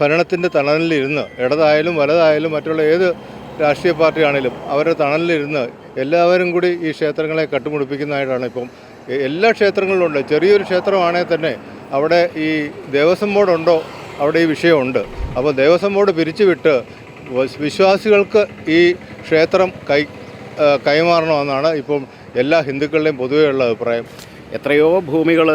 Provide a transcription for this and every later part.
ഭരണത്തിന്റെ തണലിലിരുന്ന് ഇടതായാലും വലതായാലും മറ്റുള്ള ഏത് രാഷ്ട്രീയ പാർട്ടിയാണെങ്കിലും അവരുടെ തണലിലിരുന്ന് എല്ലാവരും കൂടി ഈ ക്ഷേത്രങ്ങളെ കട്ടുമുടിപ്പിക്കുന്നതായിട്ടാണ് ഇപ്പം എല്ലാ ക്ഷേത്രങ്ങളിലും ഉണ്ട് ചെറിയൊരു ക്ഷേത്രമാണെങ്കിൽ തന്നെ അവിടെ ഈ ദേവസ്വം ബോർഡുണ്ടോ അവിടെ ഈ വിഷയമുണ്ട്. അപ്പോൾ ദേവസ്വം ബോർഡ് പിരിച്ചുവിട്ട് വിശ്വാസികൾക്ക് ഈ ക്ഷേത്രം കൈ കൈമാറണമെന്നാണ് ഇപ്പം എല്ലാ ഹിന്ദുക്കളുടെയും പൊതുവെയുള്ള അഭിപ്രായം. എത്രയോ ഭൂമികൾ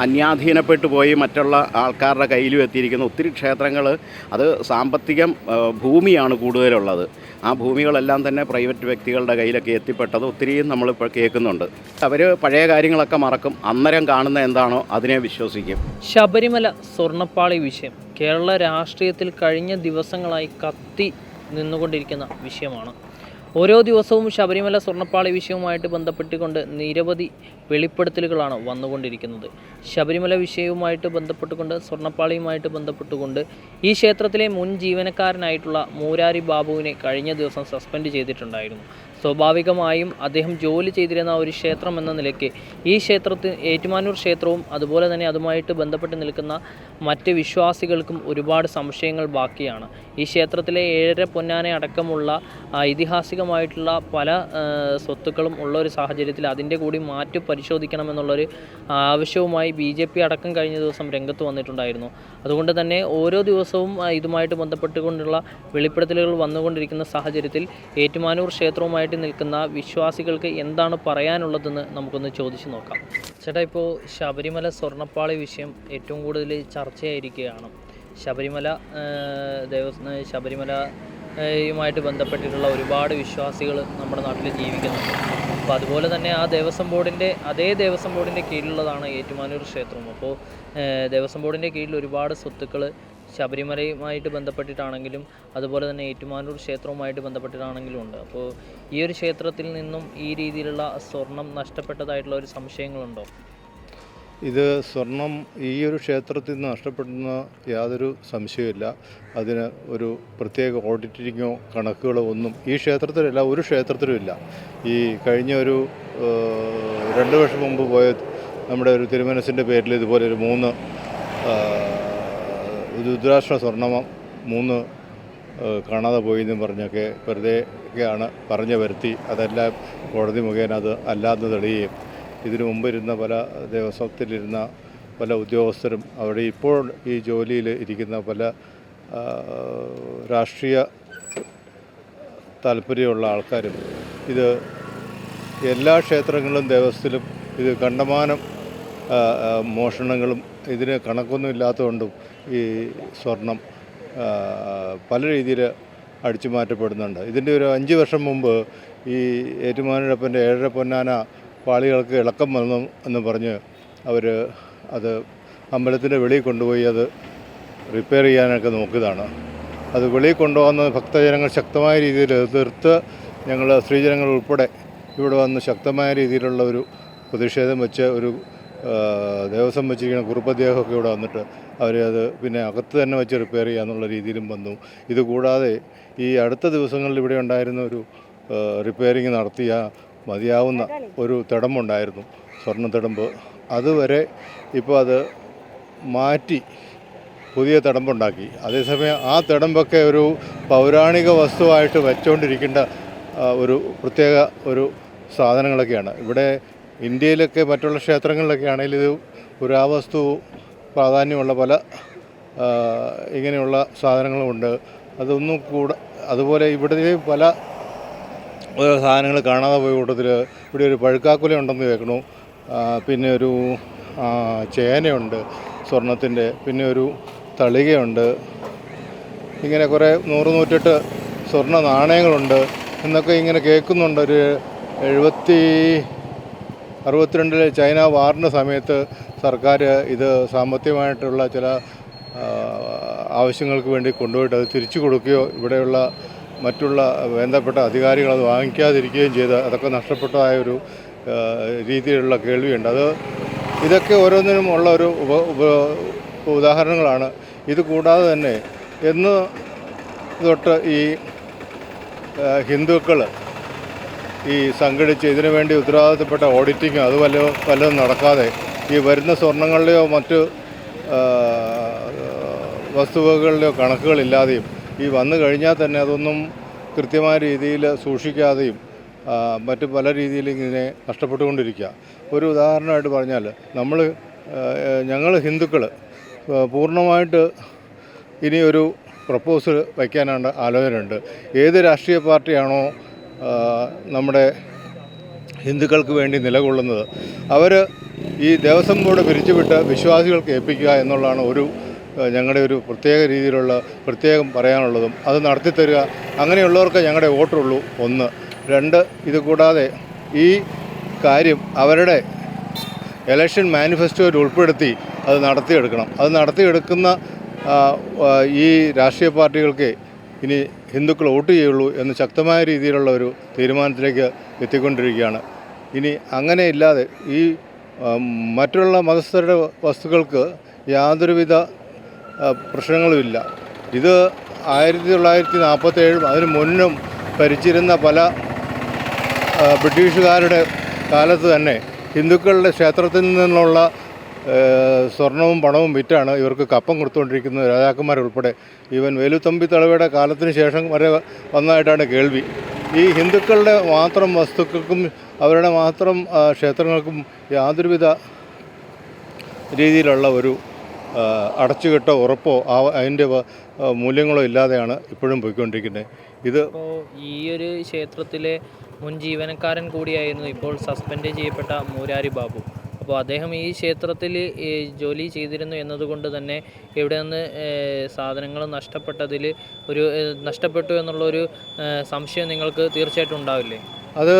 അന്യാധീനപ്പെട്ടു പോയി മറ്റുള്ള ആൾക്കാരുടെ കയ്യിലും എത്തിയിരിക്കുന്ന. ഒത്തിരി ക്ഷേത്രങ്ങൾ അത് സാമ്പത്തികം ഭൂമിയാണ് കൂടുതലുള്ളത്. ആ ഭൂമികളെല്ലാം തന്നെ പ്രൈവറ്റ് വ്യക്തികളുടെ കയ്യിലൊക്കെ എത്തിപ്പെട്ടത് ഒത്തിരിയും നമ്മളിപ്പോൾ കേൾക്കുന്നുണ്ട്. അവർ പഴയ കാര്യങ്ങളൊക്കെ മറക്കും. അന്നേരം കാണുന്ന എന്താണോ അതിനെ വിശ്വസിക്കും. ശബരിമല സ്വർണപ്പാളി വിഷയം കേരള രാഷ്ട്രീയത്തിൽ കഴിഞ്ഞ ദിവസങ്ങളായി കത്തി നിന്നുകൊണ്ടിരിക്കുന്ന വിഷയമാണ്. ഓരോ ദിവസവും ശബരിമല സ്വർണപ്പാളി വിഷയവുമായിട്ട് ബന്ധപ്പെട്ടുകൊണ്ട് നിരവധി വെളിപ്പെടുത്തലുകളാണ് വന്നുകൊണ്ടിരിക്കുന്നത്. ശബരിമല വിഷയവുമായിട്ട് ബന്ധപ്പെട്ടുകൊണ്ട് സ്വർണപ്പാളിയുമായിട്ട് ബന്ധപ്പെട്ടുകൊണ്ട് ഈ ക്ഷേത്രത്തിലെ മുൻ ജീവനക്കാരനായിട്ടുള്ള മൂരാരി ബാബുവിനെ കഴിഞ്ഞ ദിവസം സസ്പെൻഡ് ചെയ്തിട്ടുണ്ടായിരുന്നു. സ്വാഭാവികമായും അദ്ദേഹം ജോലി ചെയ്തിരുന്ന ഒരു ക്ഷേത്രം എന്ന നിലയ്ക്ക് ഈ ക്ഷേത്രത്തിൽ ഏറ്റുമാനൂർ ക്ഷേത്രവും അതുപോലെ തന്നെ അതുമായിട്ട് ബന്ധപ്പെട്ട് നിൽക്കുന്ന മറ്റ് വിശ്വാസികൾക്കും ഒരുപാട് സംശയങ്ങൾ ബാക്കിയാണ്. ഈ ക്ഷേത്രത്തിലെ ഏഴര പൊന്നാന അടക്കമുള്ള ഐതിഹാസികമായിട്ടുള്ള പല സ്വത്തുക്കളും ഉള്ള ഒരു സാഹചര്യത്തിൽ അതിന്റെ കൂടി മാറ്റി പരിശോധിക്കണമെന്നുള്ളൊരു ആവശ്യവുമായി ബി ജെ പി അടക്കം കഴിഞ്ഞ ദിവസം രംഗത്ത് വന്നിട്ടുണ്ടായിരുന്നു. അതുകൊണ്ട് തന്നെ ഓരോ ദിവസവും ഇതുമായിട്ട് ബന്ധപ്പെട്ടുകൊണ്ടുള്ള വെളിപ്പെടുത്തലുകൾ വന്നുകൊണ്ടിരിക്കുന്ന സാഹചര്യത്തിൽ ഏറ്റുമാനൂർ ക്ഷേത്രവുമായിട്ട് നിൽക്കുന്ന വിശ്വാസികൾക്ക് എന്താണ് പറയാനുള്ളതെന്ന് നമുക്കൊന്ന് ചോദിച്ചു നോക്കാം. ചേട്ടാ ഇപ്പോൾ ശബരിമല സ്വർണപ്പാളി വിഷയം ഏറ്റവും കൂടുതൽ ചർച്ചയായിരിക്കുകയാണ്. ശബരിമല ദേവസ്വം ശബരിമല യുമായിട്ട് ബന്ധപ്പെട്ടിട്ടുള്ള ഒരുപാട് വിശ്വാസികൾ നമ്മുടെ നാട്ടിൽ ജീവിക്കുന്നുണ്ട്. അപ്പോൾ അതുപോലെ തന്നെ ആ ദേവസ്വം ബോർഡിന്റെ അതേ ദേവസ്വം ബോർഡിന്റെ കീഴിലുള്ളതാണ് ഏറ്റുമാനൂർ ക്ഷേത്രം. അപ്പോൾ ദേവസ്വം ബോർഡിന്റെ കീഴിൽ ഒരുപാട് സ്വത്തുക്കൾ ശബരിമലയുമായിട്ട് ബന്ധപ്പെട്ടിട്ടാണെങ്കിലും അതുപോലെ തന്നെ ഏറ്റുമാനൂർ ക്ഷേത്രവുമായിട്ട് ബന്ധപ്പെട്ടിട്ടാണെങ്കിലും ഉണ്ട്. അപ്പോൾ ഈ ഒരു ക്ഷേത്രത്തിൽ നിന്നും ഈ രീതിയിലുള്ള സ്വർണം നഷ്ടപ്പെട്ടതായിട്ടുള്ള ഒരു സംശയങ്ങളുണ്ടോ? ഇത് സ്വർണം ഈ ഒരു ക്ഷേത്രത്തിൽ നിന്ന് നഷ്ടപ്പെടുന്ന യാതൊരു സംശയമില്ല അതിന് ഒരു പ്രത്യേക ഓഡിറ്റിങ്ങോ കണക്കുകളോ ഒന്നും ഈ ക്ഷേത്രത്തിലല്ല ഒരു ക്ഷേത്രത്തിലും ഇല്ല. ഈ കഴിഞ്ഞ ഒരു രണ്ട് വർഷം മുമ്പ് പോയ നമ്മുടെ ഒരു തിരുമനസിന്റെ പേരിൽ ഇതുപോലെ ഒരു മൂന്ന് രുദ്രാക്ഷ സ്വർണം മൂന്ന് കാണാതെ പോയി എന്നും പറഞ്ഞൊക്കെ വെറുതെ ഒക്കെയാണ് പറഞ്ഞു വരുത്തി. അതെല്ലാം കോടതി മുഖേന അത് അല്ലാതെ തെളിയുകയും ഇതിനു മുമ്പ് ഇരുന്ന പല ദേവസ്വത്തിലിരുന്ന പല ഉദ്യോഗസ്ഥരും അവിടെ ഇപ്പോൾ ഈ ജോലിയിൽ ഇരിക്കുന്ന പല രാഷ്ട്രീയ താല്പര്യമുള്ള ആൾക്കാരും ഇത് എല്ലാ ക്ഷേത്രങ്ങളിലും ദേവസ്വത്തിലും ഇത് കണ്ടമാനം മോഷണങ്ങളും ഇതിന് കണക്കൊന്നും ഇല്ലാത്തതുകൊണ്ടും ഈ സ്വർണം പല രീതിയിൽ അടിച്ചു മാറ്റപ്പെടുന്നുണ്ട്. ഇതിന്റെ ഒരു അഞ്ച് വർഷം മുമ്പ് ഈ ഏറ്റുമാനൂരപ്പന്റെ ഏഴര പൊന്നാന പാളികൾക്ക് ഇളക്കം വന്നു എന്ന് പറഞ്ഞ് അവർ അത് അമ്പലത്തിന്റെ വെളിയിൽ കൊണ്ടുപോയി അത് റിപ്പയർ ചെയ്യാനൊക്കെ നോക്കിയതാണ്. അത് വെളിയിൽ കൊണ്ടുപോകുന്ന ഭക്തജനങ്ങൾ ശക്തമായ രീതിയിൽ എതിർത്ത് ഞങ്ങൾ സ്ത്രീജനങ്ങൾ ഉൾപ്പെടെ ഇവിടെ വന്ന് ശക്തമായ രീതിയിലുള്ള ഒരു പ്രതിഷേധം വെച്ച് ഒരു ദേവസ്വം വെച്ചിരിക്കുന്ന കുറുപ്പദ്ദേഹമൊക്കെ ഇവിടെ വന്നിട്ട് അവർ അത് പിന്നെ അകത്ത് തന്നെ വെച്ച് റിപ്പയർ ചെയ്യാന്നുള്ള രീതിയിലും വന്നു. ഇതുകൂടാതെ ഈ അടുത്ത ദിവസങ്ങളിൽ ഇവിടെ ഉണ്ടായിരുന്ന ഒരു റിപ്പയറിങ് നടത്തിയ മതിയാവുന്ന ഒരു തിടമ്പുണ്ടായിരുന്നു സ്വർണ തിടമ്പ്. അതുവരെ ഇപ്പോൾ അത് മാറ്റി പുതിയ തിടമ്പുണ്ടാക്കി. അതേസമയം ആ തിടമ്പൊക്കെ ഒരു പൗരാണിക വസ്തുവായിട്ട് വെച്ചുകൊണ്ടിരിക്കേണ്ട ഒരു പ്രത്യേക ഒരു സാധനങ്ങളൊക്കെയാണ്. ഇവിടെ ഇന്ത്യയിലൊക്കെ മറ്റുള്ള ക്ഷേത്രങ്ങളിലൊക്കെ ആണെങ്കിൽ ഇത് പുരാവസ്തു പ്രാധാന്യമുള്ള പല ഇങ്ങനെയുള്ള സാധനങ്ങളുമുണ്ട് അതൊന്നും കൂടെ അതുപോലെ ഇവിടെ പല സാധനങ്ങൾ കാണാതെ പോയ കൂട്ടത്തിൽ ഇവിടെ ഒരു പഴുക്കാക്കുല ഉണ്ടെന്ന് കേൾക്കണു. പിന്നെ ഒരു ചേനയുണ്ട് സ്വർണത്തിന്റെ പിന്നെ ഒരു തളികയുണ്ട്. ഇങ്ങനെ കുറേ നൂറ് നൂറ്റെട്ട് സ്വർണ നാണയങ്ങളുണ്ട് എന്നൊക്കെ ഇങ്ങനെ കേൾക്കുന്നുണ്ട്. ഒരു എഴുപത്തി അറുപത്തിരണ്ടിലെ ചൈന വാറിന്റെ സമയത്ത് സർക്കാർ ഇത് സാമ്പത്തികമായിട്ടുള്ള ചില ആവശ്യങ്ങൾക്ക് വേണ്ടി കൊണ്ടുപോയിട്ട് അത് തിരിച്ചു കൊടുക്കുകയോ ഇവിടെയുള്ള മറ്റുള്ള ബന്ധപ്പെട്ട അധികാരികൾ അത് വാങ്ങിക്കാതിരിക്കുകയും ചെയ്ത് അതൊക്കെ നഷ്ടപ്പെട്ടതായ ഒരു രീതിയിലുള്ള കേൾവിയുണ്ട്. അത് ഇതൊക്കെ ഓരോന്നിനും ഉള്ള ഒരു ഉദാഹരണങ്ങളാണ്. ഇത് കൂടാതെ തന്നെ എന്ന് തൊട്ട് ഈ ഹിന്ദുക്കൾ ഈ സംഘടിച്ച് ഇതിനു വേണ്ടി ഉത്തരവാദിത്തപ്പെട്ട ഓഡിറ്റിങ്ങോ അത് വല്ലതും വല്ലതും നടക്കാതെ ഈ വരുന്ന സ്വർണങ്ങളുടെയോ മറ്റ് വസ്തുവകകളുടെയോ കണക്കുകളില്ലാതെയും ഈ വന്നു കഴിഞ്ഞാൽ തന്നെ അതൊന്നും കൃത്യമായ രീതിയിൽ സൂക്ഷിക്കാതെയും മറ്റു പല രീതിയിലും ഇതിനെ നഷ്ടപ്പെട്ടുകൊണ്ടിരിക്കുക. ഒരു ഉദാഹരണമായിട്ട് പറഞ്ഞാൽ നമ്മൾ ഞങ്ങൾ ഹിന്ദുക്കൾ പൂർണമായിട്ട് ഇനി ഒരു പ്രപ്പോസൽ വയ്ക്കാനാണ് ആലോചനയുണ്ട്. ഏത് രാഷ്ട്രീയ പാർട്ടിയാണോ നമ്മുടെ ഹിന്ദുക്കൾക്ക് വേണ്ടി നിലകൊള്ളുന്നത്. അവർ ഈ ദേവസ്വം ബോർഡ് പിരിച്ചുവിട്ട് വിശ്വാസികൾക്ക് ഏൽപ്പിക്കുക എന്നുള്ളതാണ് ഒരു ഞങ്ങളുടെ ഒരു പ്രത്യേക രീതിയിലുള്ള പ്രത്യേകം പറയാനുള്ളതും അത് നടത്തിത്തരിക അങ്ങനെയുള്ളവർക്ക് ഞങ്ങളുടെ വോട്ടുള്ളൂ ഒന്ന്. രണ്ട് ഇത് കൂടാതെ ഈ കാര്യം അവരുടെ എലക്ഷൻ മാനിഫെസ്റ്റോയിൽ ഉൾപ്പെടുത്തി അത് നടത്തിയെടുക്കണം. അത് നടത്തിയെടുക്കുന്ന ഈ രാഷ്ട്രീയ പാർട്ടികൾക്ക് ഇനി ഹിന്ദുക്കൾ വോട്ട് ചെയ്യുള്ളൂ എന്ന് ശക്തമായ രീതിയിലുള്ള ഒരു തീരുമാനത്തിലേക്ക് എത്തിക്കൊണ്ടിരിക്കുകയാണ്. ഇനി അങ്ങനെ ഇല്ലാതെ ഈ മറ്റുള്ള മതസ്ഥരുടെ വസ്തുക്കൾക്ക് യാതൊരുവിധ പ്രശ്നങ്ങളുമില്ല. ഇത് ആയിരത്തി തൊള്ളായിരത്തി നാൽപ്പത്തേഴും അതിനു മുന്നും ഭരിച്ചിരുന്ന പല ബ്രിട്ടീഷുകാരുടെ കാലത്ത് തന്നെ ഹിന്ദുക്കളുടെ ക്ഷേത്രത്തിൽ നിന്നുള്ള സ്വർണവും പണവും വിറ്റാണ് ഇവർക്ക് കപ്പം കൊടുത്തുകൊണ്ടിരിക്കുന്നത് രാജാക്കന്മാരുൾപ്പെടെ ഈവൻ വേലുത്തമ്പി തളവയുടെ കാലത്തിന് ശേഷം വരെ വന്നതായിട്ടാണ് കേൾവി. ഈ ഹിന്ദുക്കളുടെ മാത്രം വസ്തുക്കൾക്കും അവരുടെ മാത്രം ക്ഷേത്രങ്ങൾക്കും യാതൊരുവിധ രീതിയിലുള്ള ഒരു അടച്ചുകെട്ടോ ഉറപ്പോ ആ അതിന്റെ മൂല്യങ്ങളോ ഇല്ലാതെയാണ് ഇപ്പോഴും പോയിക്കൊണ്ടിരിക്കുന്നത്. ഇത് ഈ ഒരു ക്ഷേത്രത്തിലെ മുൻ ജീവനക്കാരൻ കൂടിയായിരുന്നു ഇപ്പോൾ സസ്പെൻഡ് ചെയ്യപ്പെട്ട മൂരാരി ബാബു. അപ്പോൾ അദ്ദേഹം ഈ ക്ഷേത്രത്തിൽ ജോലി ചെയ്തിരുന്നു എന്നതുകൊണ്ട് തന്നെ ഇവിടെ നിന്ന് സാധനങ്ങൾ നഷ്ടപ്പെട്ടതിൽ ഒരു നഷ്ടപ്പെട്ടു എന്നുള്ളൊരു സംശയം നിങ്ങൾക്ക് തീർച്ചയായിട്ടും ഉണ്ടാവില്ലേ? അത്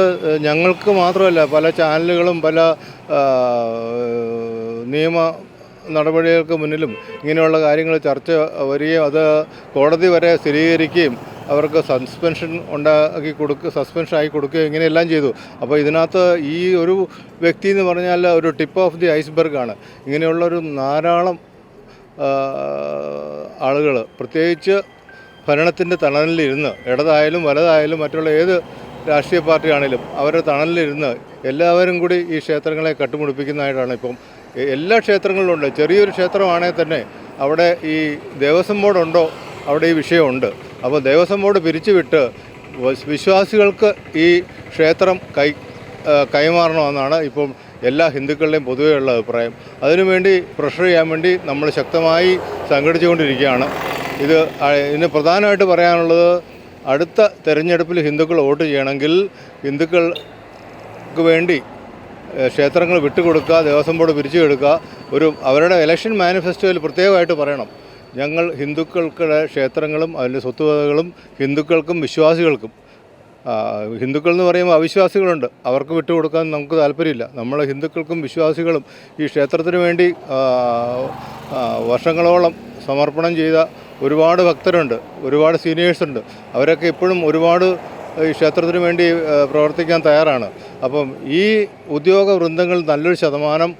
ഞങ്ങൾക്ക് മാത്രമല്ല പല ചാനലുകളും പല നിയമ നടപടികൾക്ക് മുന്നിലും ഇങ്ങനെയുള്ള കാര്യങ്ങൾ ചർച്ച വരികയും അത് കോടതി വരെ സ്ഥിരീകരിക്കുകയും അവർക്ക് സസ്പെൻഷൻ ഉണ്ടാക്കി കൊടുക്കുക സസ്പെൻഷൻ ആയി കൊടുക്കുക ഇങ്ങനെയെല്ലാം ചെയ്തു. അപ്പോൾ ഇതിനകത്ത് ഈ ഒരു വ്യക്തി എന്ന് പറഞ്ഞാൽ ഒരു ടിപ്പ് ഓഫ് ദി ഐസ്ബർഗാണ് ഇങ്ങനെയുള്ളൊരു ധാരാളം ആളുകൾ പ്രത്യേകിച്ച് ഭരണത്തിന്റെ തണലിലിരുന്ന് ഇടതായാലും വലതായാലും മറ്റുള്ള ഏത് രാഷ്ട്രീയ പാർട്ടിയാണേലും അവരുടെ തണലിലിരുന്ന് എല്ലാവരും കൂടി ഈ ക്ഷേത്രങ്ങളെ കട്ടുമുടിപ്പിക്കുന്നതായിട്ടാണ് ഇപ്പം എല്ലാ ക്ഷേത്രങ്ങളിലുണ്ട് ചെറിയൊരു ക്ഷേത്രമാണെങ്കിൽ തന്നെ അവിടെ ഈ ദേവസ്വം ബോർഡുണ്ടോ? അവിടെ ഈ വിഷയമുണ്ട്. അപ്പോൾ ദേവസ്വം ബോർഡ് പിരിച്ചുവിട്ട് വിശ്വാസികൾക്ക് ഈ ക്ഷേത്രം കൈ കൈമാറണമെന്നാണ് ഇപ്പം എല്ലാ ഹിന്ദുക്കളുടെയും പൊതുവെയുള്ള അഭിപ്രായം. അതിനുവേണ്ടി പ്രഷർ ചെയ്യാൻ വേണ്ടി നമ്മൾ ശക്തമായി സംഘടിച്ചുകൊണ്ടിരിക്കുകയാണ്. ഇത് ഇതിന് പ്രധാനമായിട്ട് പറയാനുള്ളത് അടുത്ത തെരഞ്ഞെടുപ്പിൽ ഹിന്ദുക്കൾ വോട്ട് ചെയ്യണമെങ്കിൽ ഹിന്ദുക്കൾക്ക് വേണ്ടി ക്ഷേത്രങ്ങൾ വിട്ടുകൊടുക്കുക ദേവസ്വം ബോർഡ് പിരിച്ചു കൊടുക്കുക ഒരു അവരുടെ ഇലക്ഷൻ മാനിഫെസ്റ്റോയിൽ പ്രത്യേകമായിട്ട് പറയണം. ഞങ്ങൾ ഹിന്ദുക്കൾക്കുടെ ക്ഷേത്രങ്ങളും അതിന്റെ സ്വത്തുവകകളും ഹിന്ദുക്കൾക്കും വിശ്വാസികൾക്കും ഹിന്ദുക്കൾ എന്ന് പറയുമ്പോൾ അവിശ്വാസികളുണ്ട്. അവർക്ക് വിട്ടുകൊടുക്കാൻ നമുക്ക് താല്പര്യമില്ല. നമ്മൾ ഹിന്ദുക്കൾക്കും വിശ്വാസികളും ഈ ക്ഷേത്രത്തിന് വേണ്ടി വർഷങ്ങളോളം സമർപ്പണം ചെയ്ത ഒരുപാട് ഭക്തരുണ്ട് ഒരുപാട് സീനിയേഴ്സ് ഉണ്ട്. അവരൊക്കെ ഇപ്പോഴും ഒരുപാട് ഈ ക്ഷേത്രത്തിന് വേണ്ടി പ്രവർത്തിക്കാൻ തയ്യാറാണ്. അപ്പം ഈ ഉദ്യോഗ വൃന്ദങ്ങൾ നല്ലൊരു ശതമാനം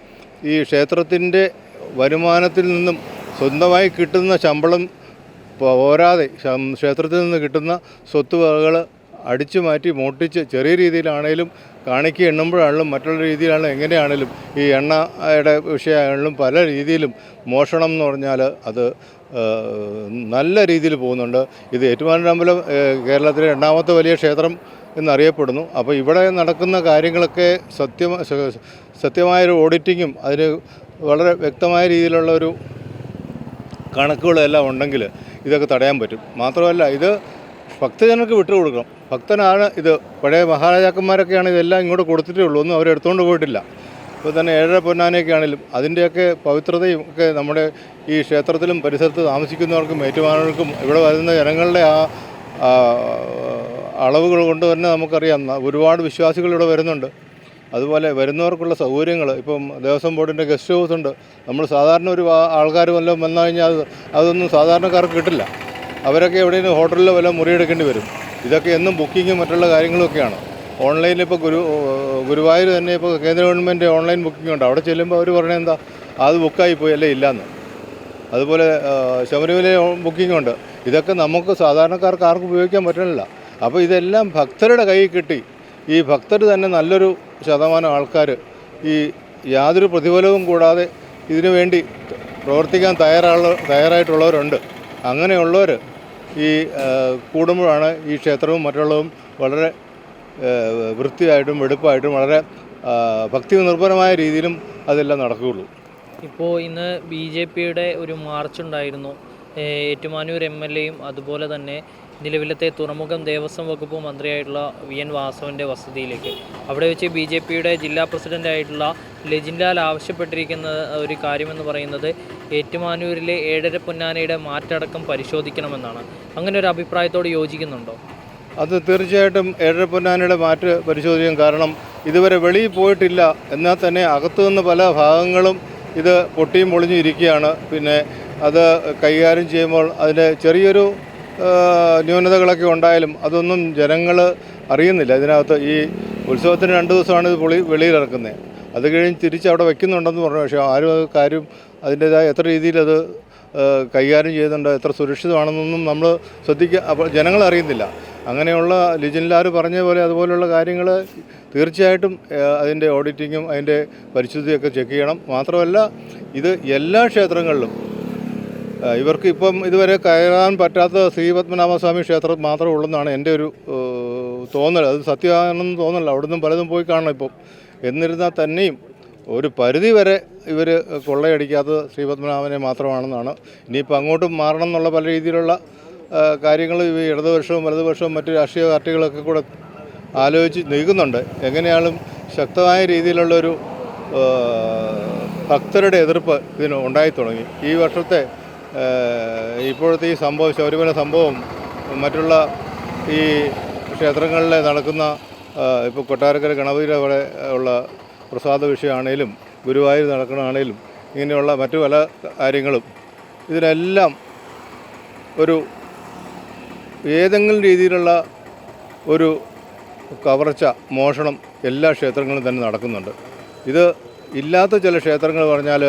ഈ ക്ഷേത്രത്തിന്റെ വരുമാനത്തിൽ നിന്നും സ്വന്തമായി കിട്ടുന്ന ശമ്പളം പോരാതെ ക്ഷേത്രത്തിൽ നിന്ന് കിട്ടുന്ന സ്വത്തുവകകൾ അടിച്ചു മാറ്റി മോട്ടിച്ച് ചെറിയ രീതിയിലാണേലും കാണിക്ക് എണ്ണുമ്പോഴാണെങ്കിലും മറ്റുള്ള രീതിയിലാണ് എങ്ങനെയാണേലും ഈ എണ്ണയുടെ വിഷയമാണെങ്കിലും പല രീതിയിലും മോഷണം എന്ന് പറഞ്ഞാൽ അത് നല്ല രീതിയിൽ പോകുന്നുണ്ട്. ഇത് ഏറ്റുമാനൂരമ്പലം കേരളത്തിലെ രണ്ടാമത്തെ വലിയ ക്ഷേത്രം എന്നറിയപ്പെടുന്നു. അപ്പോൾ ഇവിടെ നടക്കുന്ന കാര്യങ്ങളൊക്കെ സത്യം സത്യമായൊരു ഓഡിറ്റിങ്ങും അതിന് വളരെ വ്യക്തമായ രീതിയിലുള്ള ഒരു കണക്കുകളെല്ലാം ഉണ്ടെങ്കിൽ ഇതൊക്കെ തടയാൻ പറ്റും. മാത്രമല്ല ഇത് ഭക്തജനങ്ങൾക്ക് വിട്ടുകൊടുക്കണം ഭക്തനാണ് ഇത്. പഴയ മഹാരാജാക്കന്മാരൊക്കെയാണ് ഇതെല്ലാം ഇങ്ങോട്ട് കൊടുത്തിട്ടേ ഉള്ളൂ. ഒന്നും അവരെടുത്തുകൊണ്ട് പോയിട്ടില്ല. ഇപ്പോൾ തന്നെ ഏഴര പൊന്നാനയൊക്കെ ആണെങ്കിലും അതിന്റെയൊക്കെ പവിത്രതയും ഒക്കെ നമ്മുടെ ഈ ക്ഷേത്രത്തിലും പരിസരത്ത് താമസിക്കുന്നവർക്കും ഏറ്റുമാനവർക്കും ഇവിടെ വരുന്ന ജനങ്ങളുടെ ആ അളവുകൾ കൊണ്ട് തന്നെ നമുക്കറിയാം. ഒരുപാട് വിശ്വാസികൾ ഇവിടെ വരുന്നുണ്ട്. അതുപോലെ വരുന്നവർക്കുള്ള സൗകര്യങ്ങൾ. ഇപ്പം ദേവസ്വം ബോർഡിന്റെ ഗസ്റ്റ് ഹൗസ് ഉണ്ട്. നമ്മൾ സാധാരണ ഒരു ആൾക്കാർ വല്ലതും വന്നു കഴിഞ്ഞാൽ അത് അതൊന്നും സാധാരണക്കാർക്ക് കിട്ടില്ല. അവരൊക്കെ എവിടെയെങ്കിലും ഹോട്ടലിലോ വല്ലതും മുറിയെടുക്കേണ്ടി വരും. ഇതൊക്കെ എന്നും ബുക്കിങ്ങും മറ്റുള്ള കാര്യങ്ങളൊക്കെയാണ് ഓൺലൈനിൽ ഇപ്പോൾ ഗുരു ഗുരുവായൂർ തന്നെ ഇപ്പോൾ കേന്ദ്ര ഗവൺമെന്റ് ഓൺലൈൻ ബുക്കിംഗ് ഉണ്ട്. അവിടെ ചെല്ലുമ്പോൾ അവർ പറഞ്ഞത് എന്താ? അത് ബുക്കായി പോയി അല്ലേ ഇല്ലയെന്ന് അതുപോലെ ശബരിമല ബുക്കിംഗ് ഉണ്ട്. ഇതൊക്കെ നമുക്ക് സാധാരണക്കാർക്ക് ആർക്കും ഉപയോഗിക്കാൻ പറ്റണില്ല. അപ്പോൾ ഇതെല്ലാം ഭക്തരുടെ കയ്യിൽ കിട്ടി. ഈ ഭക്തർ തന്നെ നല്ലൊരു ശതമാനം ആൾക്കാർ ഈ യാതൊരു പ്രതിഫലവും കൂടാതെ ഇതിനു വേണ്ടി പ്രവർത്തിക്കാൻ തയ്യാറുള്ള തയ്യാറായിട്ടുള്ളവരുണ്ട്. അങ്ങനെയുള്ളവർ ഈ കൂടുമ്പോഴാണ് ഈ ക്ഷേത്രവും മറ്റുള്ളതും വളരെ വൃത്തിയായിട്ടും വെടുപ്പായിട്ടും വളരെ ഭക്തി നിർഭരമായ രീതിയിലും അതെല്ലാം നടക്കുകയുള്ളൂ. ഇപ്പോൾ ഇന്ന് ബി ജെ പിയുടെ ഒരു മാർച്ച് ഉണ്ടായിരുന്നു ഏറ്റുമാനൂർ എം എൽ എയും അതുപോലെ തന്നെ നിലവിലത്തെ തുറമുഖം ദേവസ്വം വകുപ്പ് മന്ത്രിയായിട്ടുള്ള വി എൻ വാസവന്റെ വസതിയിലേക്ക്. അവിടെ വെച്ച് ബി ജെ പിയുടെ ജില്ലാ പ്രസിഡന്റായിട്ടുള്ള ലജിൻലാൽ ആവശ്യപ്പെട്ടിരിക്കുന്ന ഒരു കാര്യമെന്ന് പറയുന്നത് ഏറ്റുമാനൂരിലെ ഏഴര പൊന്നാനയുടെ മാറ്റടക്കം പരിശോധിക്കണമെന്നാണ്. അങ്ങനെ ഒരു അഭിപ്രായത്തോട് യോജിക്കുന്നുണ്ടോ? അത് തീർച്ചയായിട്ടും ഏഴര പൊന്നാനയുടെ മാറ്റ് പരിശോധിക്കും കാരണം ഇതുവരെ വെളിയിൽ പോയിട്ടില്ല. എന്നാൽ തന്നെ അകത്തു നിന്ന് പല ഭാഗങ്ങളും ഇത് പൊട്ടിയും പൊളിഞ്ഞും ഇരിക്കുകയാണ്. പിന്നെ അത് കൈകാര്യം ചെയ്യുമ്പോൾ അതിന്റെ ചെറിയൊരു ന്യൂനതകളൊക്കെ ഉണ്ടായാലും അതൊന്നും ജനങ്ങൾ അറിയുന്നില്ല. ഇതിനകത്ത് ഈ ഉത്സവത്തിന് രണ്ട് ദിവസമാണ് ഇത് പൊളി വെളിയിലിറക്കുന്നത് അത് കഴിഞ്ഞ് തിരിച്ച് അവിടെ വെക്കുന്നുണ്ടെന്ന് പറഞ്ഞു. പക്ഷേ ആരും അത് കാര്യം അതിന്റേതായ എത്ര രീതിയിൽ അത് കൈകാര്യം ചെയ്യുന്നുണ്ട് എത്ര സുരക്ഷിതമാണെന്നൊന്നും നമ്മൾ ശ്രദ്ധിക്കുക അപ്പോൾ ജനങ്ങൾ അറിയുന്നില്ല. അങ്ങനെയുള്ള ലിജിൻലാർ പറഞ്ഞ പോലെ അതുപോലെയുള്ള കാര്യങ്ങൾ തീർച്ചയായിട്ടും അതിന്റെ ഓഡിറ്റിങ്ങും അതിന്റെ പരിശുദ്ധിയൊക്കെ ചെക്ക് ചെയ്യണം. മാത്രമല്ല ഇത് എല്ലാ ക്ഷേത്രങ്ങളിലും ഇവർക്ക് ഇപ്പം ഇതുവരെ കയറാൻ പറ്റാത്ത ശ്രീ പത്മനാഭസ്വാമി ക്ഷേത്രം മാത്രമേ ഉള്ളെന്നാണ് എന്റെ ഒരു തോന്നൽ. അത് സത്യമാണെന്ന് തോന്നല്ല. അവിടുന്ന് പലതും പോയി കാണണം ഇപ്പം. എന്നിരുന്നാൽ തന്നെയും ഒരു പരിധി വരെ ഇവർ കൊള്ളയടിക്കാത്തത് ശ്രീപത്മനാഭനെ മാത്രമാണെന്നാണ്. ഇനിയിപ്പോൾ അങ്ങോട്ടും മാറണം എന്നുള്ള പല രീതിയിലുള്ള കാര്യങ്ങൾ ഈ ഇടതുപക്ഷവും വലതുപക്ഷവും മറ്റ് രാഷ്ട്രീയ പാർട്ടികളൊക്കെ കൂടെ ആലോചിച്ച് നീക്കുന്നുണ്ട് എങ്ങനെയാലും ശക്തമായ രീതിയിലുള്ളൊരു ഭക്തരുടെ എതിർപ്പ് ഇതിന് ഉണ്ടായി തുടങ്ങി ഈ വർഷത്തെ ഇപ്പോഴത്തെ ഈ സംഭവം ശബരിമല സംഭവം മറ്റുള്ള ഈ ക്ഷേത്രങ്ങളിൽ നടക്കുന്ന ഇപ്പോൾ കൊട്ടാരക്കര ഗണപതിയുടെ അവിടെ ഉള്ള പ്രസാദ വിഷയമാണേലും ഗുരുവായൂർ നടക്കണമാണേലും ഇങ്ങനെയുള്ള മറ്റു പല കാര്യങ്ങളും ഇതിനെല്ലാം ഒരു ഏതെങ്കിലും രീതിയിലുള്ള ഒരു കവർച്ച മോഷണം എല്ലാ ക്ഷേത്രങ്ങളിലും തന്നെ നടക്കുന്നുണ്ട്. ഇത് ഇല്ലാത്ത ചില ക്ഷേത്രങ്ങൾ പറഞ്ഞാൽ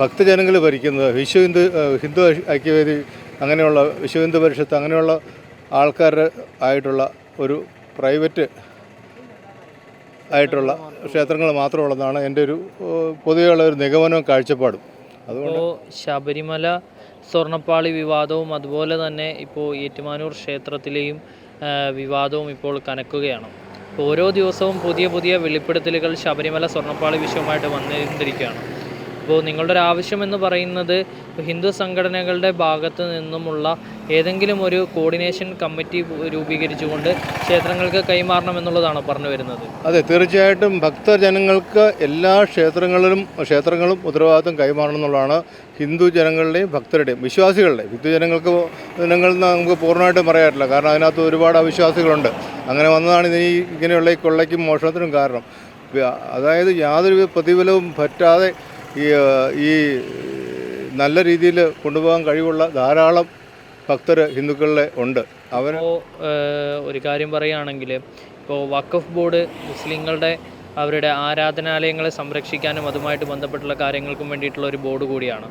ഭക്തജനങ്ങൾ ഭരിക്കുന്നത് വിശ്വ ഹിന്ദു ഹിന്ദു ഐക്യവേദി അങ്ങനെയുള്ള വിശ്വ ഹിന്ദു പരിഷത്ത് അങ്ങനെയുള്ള ആൾക്കാർ ആയിട്ടുള്ള ഒരു പ്രൈവറ്റ് ആയിട്ടുള്ള ക്ഷേത്രങ്ങൾ മാത്രമുള്ളതാണ് എന്റെ ഒരു പൊതുവെയുള്ള ഒരു നിഗമനവും കാഴ്ചപ്പാടും. അതുകൊണ്ട് ശബരിമല സ്വർണപ്പാളി വിവാദവും അതുപോലെ തന്നെ ഇപ്പോൾ ഏറ്റുമാനൂർ ക്ഷേത്രത്തിലെയും വിവാദവും ഇപ്പോൾ കനക്കുകയാണ്. ഓരോ ദിവസവും പുതിയ പുതിയ വെളിപ്പെടുത്തലുകൾ ശബരിമല സ്വർണപ്പാളി വിഷയവുമായിട്ട് വന്നുകൊണ്ടിരിക്കുകയാണ് ഇപ്പോൾ നിങ്ങളുടെ ഒരു ആവശ്യം എന്ന് പറയുന്നത് ഹിന്ദു സംഘടനകളുടെ ഭാഗത്ത് നിന്നുമുള്ള ഏതെങ്കിലും ഒരു കോർഡിനേഷൻ കമ്മിറ്റി രൂപീകരിച്ചുകൊണ്ട് ക്ഷേത്രങ്ങൾക്ക് കൈമാറണം എന്നുള്ളതാണ് പറഞ്ഞു വരുന്നത്? അതെ തീർച്ചയായിട്ടും ഭക്തജനങ്ങൾക്ക് എല്ലാ ക്ഷേത്രങ്ങളിലും ക്ഷേത്രങ്ങളും ഉത്തരവാദിത്വം കൈമാറണം എന്നുള്ളതാണ് ഹിന്ദു ജനങ്ങളുടെയും ഭക്തരുടെയും വിശ്വാസികളുടെ ഹിന്ദു ജനങ്ങൾക്ക് ജനങ്ങൾ നമുക്ക് പൂർണമായിട്ടും പറയാറില്ല. കാരണം അതിനകത്ത് ഒരുപാട് അവിശ്വാസികളുണ്ട്. അങ്ങനെ വന്നതാണ് ഇനി ഇങ്ങനെയുള്ള കൊള്ളയ്ക്കും മോഷണത്തിനും കാരണം. അതായത് യാതൊരു പ്രതിഫലവും പറ്റാതെ ഈ ഈ നല്ല രീതിയിൽ കൊണ്ടുപോകാൻ കഴിവുള്ള ധാരാളം ഭക്തർ ഹിന്ദുക്കളിലെ ഉണ്ട്. അവർ ഒരു കാര്യം പറയുകയാണെങ്കിൽ ഇപ്പോൾ വഖഫ് ബോർഡ് മുസ്ലിങ്ങളുടെ അവരുടെ ആരാധനാലയങ്ങളെ സംരക്ഷിക്കാനും അതുമായിട്ട് ബന്ധപ്പെട്ടുള്ള കാര്യങ്ങൾക്കും വേണ്ടിയിട്ടുള്ള ഒരു ബോർഡ് കൂടിയാണ്.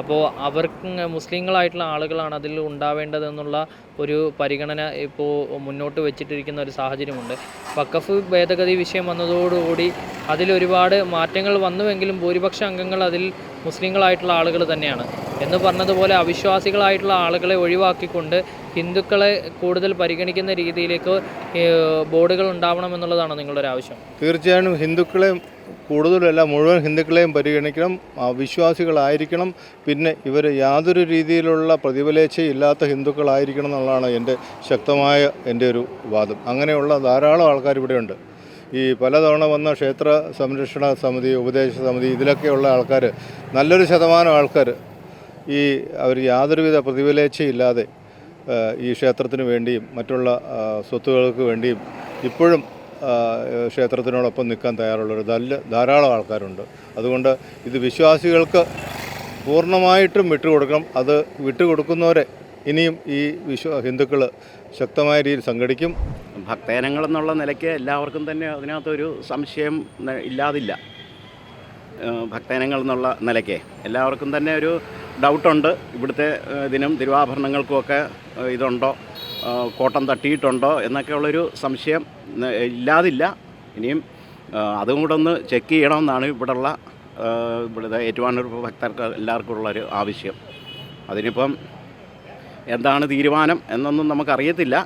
അപ്പോൾ അവർക്ക് മുസ്ലിങ്ങളായിട്ടുള്ള ആളുകളാണ് അതിൽ ഉണ്ടാവേണ്ടതെന്നുള്ള ഒരു പരിഗണന ഇപ്പോൾ മുന്നോട്ട് വെച്ചിട്ടിരിക്കുന്ന ഒരു സാഹചര്യമുണ്ട്. വക്കഫ് ഭേദഗതി വിഷയം വന്നതോടുകൂടി അതിലൊരുപാട് മാറ്റങ്ങൾ വന്നുവെങ്കിലും ഭൂരിപക്ഷ അംഗങ്ങൾ അതിൽ മുസ്ലിങ്ങളായിട്ടുള്ള ആളുകൾ തന്നെയാണ്. എന്ന് പറഞ്ഞതുപോലെ അവിശ്വാസികളായിട്ടുള്ള ആളുകളെ ഒഴിവാക്കിക്കൊണ്ട് ഹിന്ദുക്കളെ കൂടുതൽ പരിഗണിക്കുന്ന രീതിയിലേക്ക് ബോർഡുകൾ ഉണ്ടാവണം എന്നുള്ളതാണ് നിങ്ങളുടെ ഒരു ആവശ്യം. തീർച്ചയായും ഹിന്ദുക്കളെ കൂടുതലല്ല മുഴുവൻ ഹിന്ദുക്കളെയും പരിഗണിക്കണം വിശ്വാസികളായിരിക്കണം പിന്നെ ഇവർ യാതൊരു രീതിയിലുള്ള പ്രതിഫലേച്ഛയില്ലാത്ത ഹിന്ദുക്കളായിരിക്കണം എന്നുള്ളതാണ് എന്റെ ശക്തമായ എന്റെ ഒരു വാദം. അങ്ങനെയുള്ള ധാരാളം ആൾക്കാർ ഇവിടെയുണ്ട്. ഈ പലതവണ വന്ന ക്ഷേത്ര സംരക്ഷണ സമിതി ഉപദേശ സമിതി ഇതിലൊക്കെയുള്ള ആൾക്കാർ നല്ലൊരു ശതമാനം ആൾക്കാർ ഈ അവർ യാതൊരുവിധ പ്രതിഫലേച്ഛയില്ലാതെ ആ, ഈ ക്ഷേത്രത്തിന് വേണ്ടിയും മറ്റുള്ള സ്വത്തുകൾക്ക് വേണ്ടിയും ഇപ്പോഴും ക്ഷേത്രത്തിനോടൊപ്പം നിൽക്കാൻ തയ്യാറുള്ളൊരു നല്ല ധാരാളം ആൾക്കാരുണ്ട്. അതുകൊണ്ട് ഇത് വിശ്വാസികൾക്ക് പൂർണമായിട്ടും വിട്ടുകൊടുക്കണം. അത് വിട്ടുകൊടുക്കുന്നവരെ ഇനിയും ഈ വിശ്വ ഹിന്ദുക്കൾ ശക്തമായ രീതിയിൽ സംഘടിക്കും. ഭക്തജനങ്ങൾ എന്നുള്ള നിലയ്ക്ക് എല്ലാവർക്കും തന്നെ അതിനകത്തൊരു സംശയം ഇല്ലാതില്ല. ഭക്തജനങ്ങൾ എന്നുള്ള നിലയ്ക്ക്. എല്ലാവർക്കും തന്നെ ഒരു ഡൗട്ടുണ്ട്. ഇവിടുത്തെ ഇതിനും തിരുവാഭരണങ്ങൾക്കുമൊക്കെ ഇതുണ്ടോ? കോട്ടം തട്ടിയിട്ടുണ്ടോ? എന്നൊക്കെയുള്ളൊരു സംശയം ഇല്ലാതില്ല. ഇനിയും അതും കൂടെ ഒന്ന് ചെക്ക് ചെയ്യണമെന്നാണ് ഇവിടെയുള്ള ഇവിടുത്തെ ഏറ്റുമാനൂർ ഭക്തർക്ക് എല്ലാവർക്കും ഉള്ളൊരു ആവശ്യം. അതിനിപ്പം എന്താണ് തീരുമാനം എന്നൊന്നും നമുക്കറിയത്തില്ല.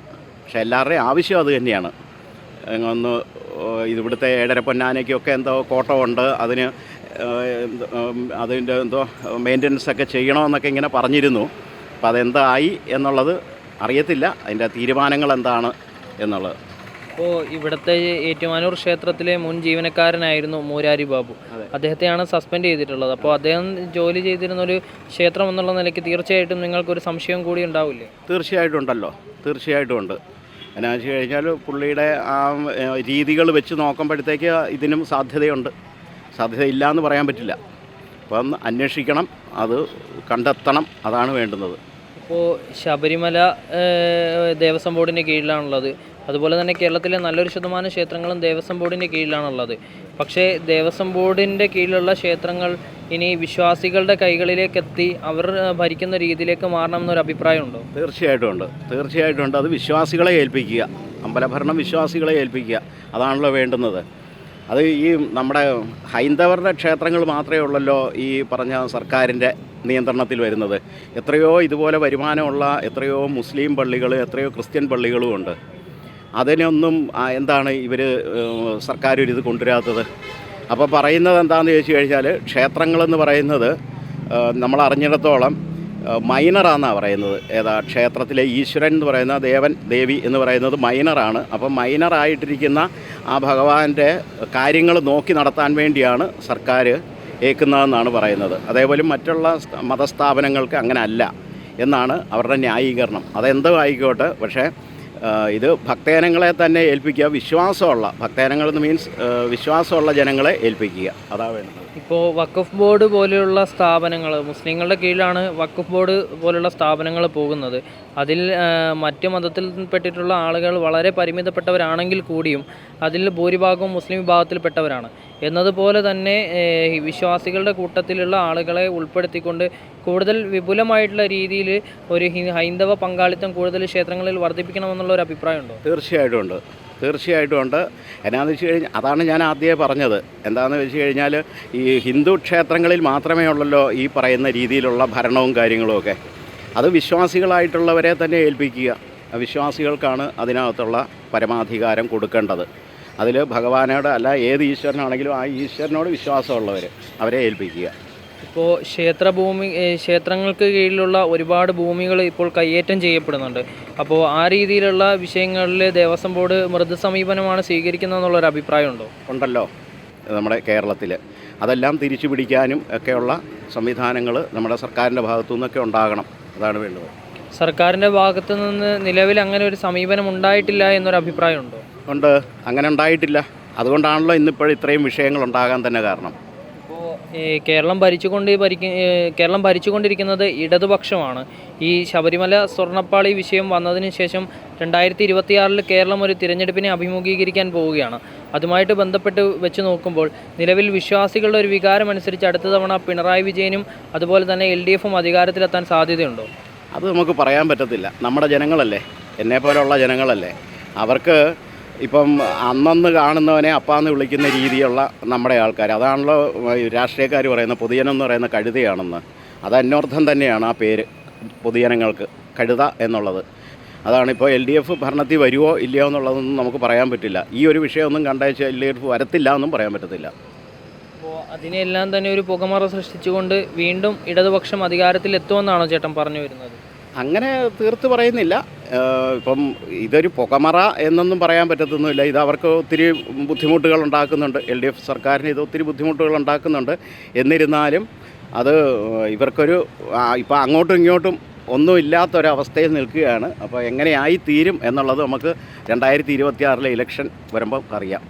പക്ഷെ എല്ലാവരുടെയും ആവശ്യം അത് തന്നെയാണ്. ഒന്ന് ഇതിവിടുത്തെ ഏഴര പൊന്നാനയ്ക്കൊക്കെ എന്തോ കോട്ടമുണ്ട്. അതിന് അതിന്റെ എന്തോ മെയിന്റനൻസ് ഒക്കെ ചെയ്യണമെന്നൊക്കെ ഇങ്ങനെ പറഞ്ഞിരുന്നു. അപ്പോൾ അതെന്തായി എന്നുള്ളത് അറിയത്തില്ല. അതിന്റെ തീരുമാനങ്ങൾ എന്താണ് എന്നുള്ളത്. ഇപ്പോൾ ഇവിടുത്തെ ഏറ്റുമാനൂർ ക്ഷേത്രത്തിലെ മുൻ ജീവനക്കാരനായിരുന്നു മൂരാരി ബാബു. അദ്ദേഹത്തെയാണ് സസ്പെൻഡ് ചെയ്തിട്ടുള്ളത്. അപ്പോൾ അദ്ദേഹം ജോലി ചെയ്തിരുന്ന ഒരു ക്ഷേത്രം എന്നുള്ള നിലയ്ക്ക് തീർച്ചയായിട്ടും നിങ്ങൾക്കൊരു സംശയം കൂടി ഉണ്ടാവില്ലേ? തീർച്ചയായിട്ടും ഉണ്ടല്ലോ. തീർച്ചയായിട്ടും ഉണ്ട്. എന്നാ വെച്ച് കഴിഞ്ഞാൽ പുള്ളിയുടെ ആ രീതികൾ വെച്ച് നോക്കുമ്പോഴത്തേക്ക് ഇതിനും സാധ്യതയുണ്ട്. സാധ്യതയില്ല എന്ന് പറയാൻ പറ്റില്ല. അപ്പം അന്വേഷിക്കണം അത് കണ്ടെത്തണം അതാണ് വേണ്ടുന്നത്. ഇപ്പോൾ ശബരിമല ദേവസ്വം ബോർഡിന്റെ കീഴിലാണുള്ളത്. അതുപോലെ തന്നെ കേരളത്തിലെ നല്ലൊരു ശതമാനം ക്ഷേത്രങ്ങളും ദേവസ്വം ബോർഡിന്റെ കീഴിലാണുള്ളത്. പക്ഷേ ദേവസ്വം ബോർഡിന്റെ കീഴിലുള്ള ക്ഷേത്രങ്ങൾ ഇനി വിശ്വാസികളുടെ കൈകളിലേക്ക് എത്തി അവർ ഭരിക്കുന്ന രീതിയിലേക്ക് മാറണം എന്നൊരു അഭിപ്രായമുണ്ടോ? തീർച്ചയായിട്ടും ഉണ്ട്. തീർച്ചയായിട്ടും ഉണ്ട്. അത് വിശ്വാസികളെ ഏൽപ്പിക്കുക. അമ്പലഭരണം വിശ്വാസികളെ ഏൽപ്പിക്കുക. അതാണല്ലോ വേണ്ടുന്നത്. അത് ഈ നമ്മുടെ ഹൈന്ദവരുടെ ക്ഷേത്രങ്ങൾ മാത്രമേ ഉള്ളല്ലോ ഈ പറഞ്ഞ സർക്കാരിന്റെ നിയന്ത്രണത്തിൽ വരുന്നത്. എത്രയോ ഇതുപോലെ വരുമാനമുള്ള എത്രയോ മുസ്ലിം പള്ളികൾ എത്രയോ ക്രിസ്ത്യൻ പള്ളികളും ഉണ്ട്. അതിനൊന്നും എന്താണ് ഇവർ സർക്കാർ ഒരു ഇത് കൊണ്ടുവരാത്തത്? അപ്പോൾ പറയുന്നത് എന്താണെന്ന് ചോദിച്ചു കഴിഞ്ഞാൽ ക്ഷേത്രങ്ങളെന്ന് പറയുന്നത് നമ്മൾ അറിഞ്ഞിടത്തോളം മൈനറാന്നാണ് പറയുന്നത്. ഏതാ ക്ഷേത്രത്തിലെ ഈശ്വരൻ എന്ന് പറയുന്ന ദേവൻ ദേവി എന്ന് പറയുന്നത് മൈനറാണ്. അപ്പം മൈനറായിട്ടിരിക്കുന്ന ആ ഭഗവാന്റെ കാര്യങ്ങൾ നോക്കി നടത്താൻ വേണ്ടിയാണ് സർക്കാർ ഏക്കുന്നതെന്നാണ് പറയുന്നത്. അതേപോലെ മറ്റുള്ള മതസ്ഥാപനങ്ങൾക്ക് അങ്ങനെ അല്ല എന്നാണ് അവരുടെ ന്യായീകരണം. അതെന്തോ ആയിക്കോട്ടെ പക്ഷേ ഇത് ഭക്തജനങ്ങളെ തന്നെ ഏൽപ്പിക്കുക വിശ്വാസമുള്ള ഭക്തജനങ്ങൾ എന്ന് മീൻസ് വിശ്വാസമുള്ള ജനങ്ങളെ ഏൽപ്പിക്കുക. അതാ വേണ്ടത്. ഇപ്പോൾ വഖഫ് ബോർഡ് പോലെയുള്ള സ്ഥാപനങ്ങൾ മുസ്ലിങ്ങളുടെ കീഴിലാണ് വഖഫ് ബോർഡ് പോലെയുള്ള സ്ഥാപനങ്ങൾ പോകുന്നത്. അതിൽ മറ്റു മതത്തിൽ പെട്ടിട്ടുള്ള ആളുകൾ വളരെ പരിമിതപ്പെട്ടവരാണെങ്കിൽ കൂടിയും അതിൽ ഭൂരിഭാഗവും മുസ്ലിം വിഭാഗത്തിൽപ്പെട്ടവരാണ്. എന്നതുപോലെ തന്നെ വിശ്വാസികളുടെ കൂട്ടത്തിലുള്ള ആളുകളെ ഉൾപ്പെടുത്തിക്കൊണ്ട് കൂടുതൽ വിപുലമായിട്ടുള്ള രീതിയിൽ ഒരു ഹൈന്ദവ പങ്കാളിത്തം കൂടുതൽ ക്ഷേത്രങ്ങളിൽ വർദ്ധിപ്പിക്കണമെന്നുള്ള ഒരു അഭിപ്രായമുണ്ടോ? തീർച്ചയായിട്ടും ഉണ്ട്. തീർച്ചയായിട്ടും ഉണ്ട്. എന്നാന്ന് വെച്ച് കഴിഞ്ഞാൽ അതാണ് ഞാൻ ആദ്യമേ പറഞ്ഞത്. എന്താണെന്ന് വെച്ച് കഴിഞ്ഞാൽ ഈ ഹിന്ദു ക്ഷേത്രങ്ങളിൽ മാത്രമേ ഉള്ളല്ലോ ഈ പറയുന്ന രീതിയിലുള്ള ഭരണവും കാര്യങ്ങളുമൊക്കെ അത് വിശ്വാസികളായിട്ടുള്ളവരെ തന്നെ ഏൽപ്പിക്കുക. വിശ്വാസികൾക്കാണ് അതിനകത്തുള്ള പരമാധികാരം കൊടുക്കേണ്ടത്. അതിൽ ഭഗവാനോട് അല്ല ഏത് ഈശ്വരനാണെങ്കിലും ആ ഈശ്വരനോട് വിശ്വാസമുള്ളവർ അവരെ ഏൽപ്പിക്കുക. ഇപ്പോൾ ക്ഷേത്രഭൂമി ഭൂമി ക്ഷേത്രങ്ങൾക്ക് കീഴിലുള്ള ഒരുപാട് ഭൂമികൾ ഇപ്പോൾ കയ്യേറ്റം ചെയ്യപ്പെടുന്നുണ്ട്. അപ്പോൾ ആ രീതിയിലുള്ള വിഷയങ്ങളിൽ ദേവസ്വം ബോർഡ് മൃദു സമീപനമാണ് സ്വീകരിക്കുന്നതെന്നുള്ളൊരു അഭിപ്രായമുണ്ടോ? ഉണ്ടല്ലോ. നമ്മുടെ കേരളത്തിൽ അതെല്ലാം തിരിച്ചു പിടിക്കാനും ഒക്കെയുള്ള സംവിധാനങ്ങൾ നമ്മുടെ സർക്കാരിന്റെ ഭാഗത്തു നിന്നൊക്കെ ഉണ്ടാകണം. അതാണ് വേണ്ടത്. സർക്കാരിന്റെ ഭാഗത്തു നിന്ന് നിലവിൽ അങ്ങനെ ഒരു സമീപനം ഉണ്ടായിട്ടില്ല എന്നൊരു അഭിപ്രായമുണ്ടോ? ഉണ്ട്. അങ്ങനെ ഉണ്ടായിട്ടില്ല. അതുകൊണ്ടാണല്ലോ ഇന്നിപ്പോൾ ഇത്രയും വിഷയങ്ങൾ ഉണ്ടാകാൻ തന്നെ കാരണം. കേരളം ഭരിച്ചുകൊണ്ട് ഭരിക്ക കേരളം ഭരിച്ചുകൊണ്ടിരിക്കുന്നത് ഇടതുപക്ഷമാണ്. ഈ ശബരിമല സ്വർണപ്പാളി വിഷയം വന്നതിന് ശേഷം രണ്ടായിരത്തി ഇരുപത്തിയാറിൽ കേരളം ഒരു തിരഞ്ഞെടുപ്പിനെ അഭിമുഖീകരിക്കാൻ പോവുകയാണ്. അതുമായിട്ട് ബന്ധപ്പെട്ട് വെച്ച് നോക്കുമ്പോൾ നിലവിൽ വിശ്വാസികളുടെ ഒരു വികാരം അനുസരിച്ച് അടുത്ത തവണ പിണറായി വിജയനും അതുപോലെ തന്നെ എൽ ഡി എഫും അധികാരത്തിലെത്താൻ സാധ്യതയുണ്ടോ? അത് നമുക്ക് പറയാൻ പറ്റത്തില്ല. നമ്മുടെ ജനങ്ങളല്ലേ. എന്നെ പോലെയുള്ള ജനങ്ങളല്ലേ. അവർക്ക് ഇപ്പം അന്നന്ന് കാണുന്നവനെ അപ്പാന്ന് വിളിക്കുന്ന രീതിയുള്ള നമ്മുടെ ആൾക്കാർ അതാണല്ലോ രാഷ്ട്രീയക്കാർ പറയുന്ന പൊതുജനം എന്ന് പറയുന്ന കഴുതയാണെന്ന്. അത് അന്വർത്ഥം തന്നെയാണ് ആ പേര്. പൊതുജനങ്ങൾക്ക് കഴുത എന്നുള്ളത്. അതാണിപ്പോൾ എൽ ഡി എഫ് ഭരണത്തിൽ വരുമോ ഇല്ലയോ എന്നുള്ളതൊന്നും നമുക്ക് പറയാൻ പറ്റില്ല. ഈ ഒരു വിഷയമൊന്നും കണ്ടേച്ച് എൽ ഡി എഫ് വരത്തില്ല എന്നും പറയാൻ പറ്റത്തില്ല. അപ്പോൾ അതിനെല്ലാം തന്നെ ഒരു പുകമറ സൃഷ്ടിച്ചുകൊണ്ട് വീണ്ടും ഇടതുപക്ഷം അധികാരത്തിൽ എത്തുമെന്നാണോ ചേട്ടൻ പറഞ്ഞു വരുന്നത്? അങ്ങനെ തീർത്ത് പറയുന്നില്ല. ഇപ്പം ഇതൊരു പുകമറ എന്നൊന്നും പറയാൻ പറ്റത്തൊന്നുമില്ല. ഇത് അവർക്ക് ഒത്തിരി ബുദ്ധിമുട്ടുകൾ ഉണ്ടാക്കുന്നുണ്ട്. എൽ ഡി എഫ് സർക്കാരിന് ഇത് ഒത്തിരി ബുദ്ധിമുട്ടുകൾ ഉണ്ടാക്കുന്നുണ്ട്. എന്നിരുന്നാലും അത് ഇവർക്കൊരു ഇപ്പോൾ അങ്ങോട്ടും ഇങ്ങോട്ടും ഒന്നുമില്ലാത്തൊരവസ്ഥയിൽ നിൽക്കുകയാണ്. അപ്പോൾ എങ്ങനെയായി തീരും എന്നുള്ളത് നമുക്ക് രണ്ടായിരത്തി ഇരുപത്തി ആറിലെ ഇലക്ഷൻ വരുമ്പോൾ അറിയാം.